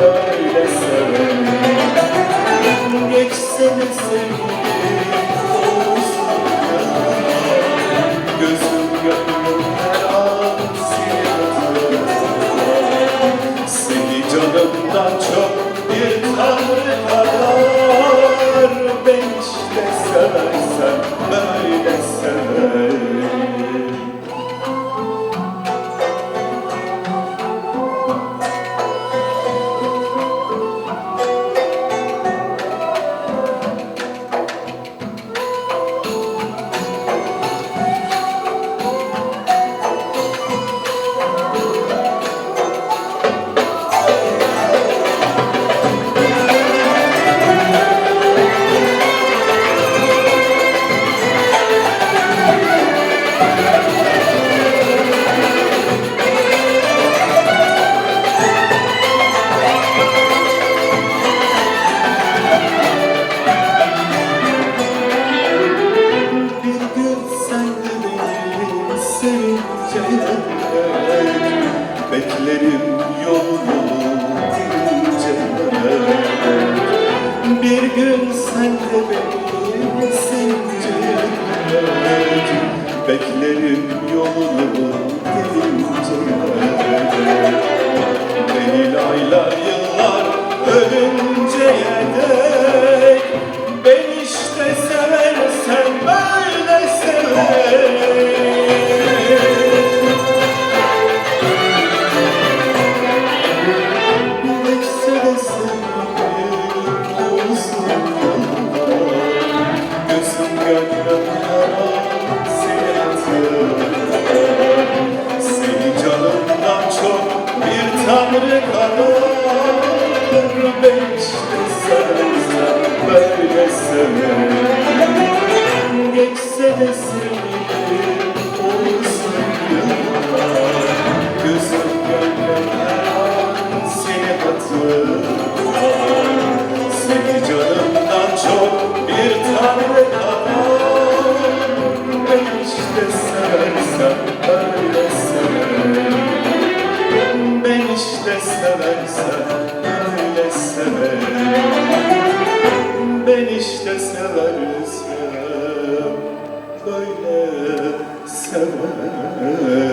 böyle severim Geçsene sevgilim. Gözüm yanıyor her an seni Seni canımdan çok bir tanrı var. Gittim yoluna dedim Beni laylar yıllar ölünceye dek Geçse de sıra Ben işte seversem böyle severim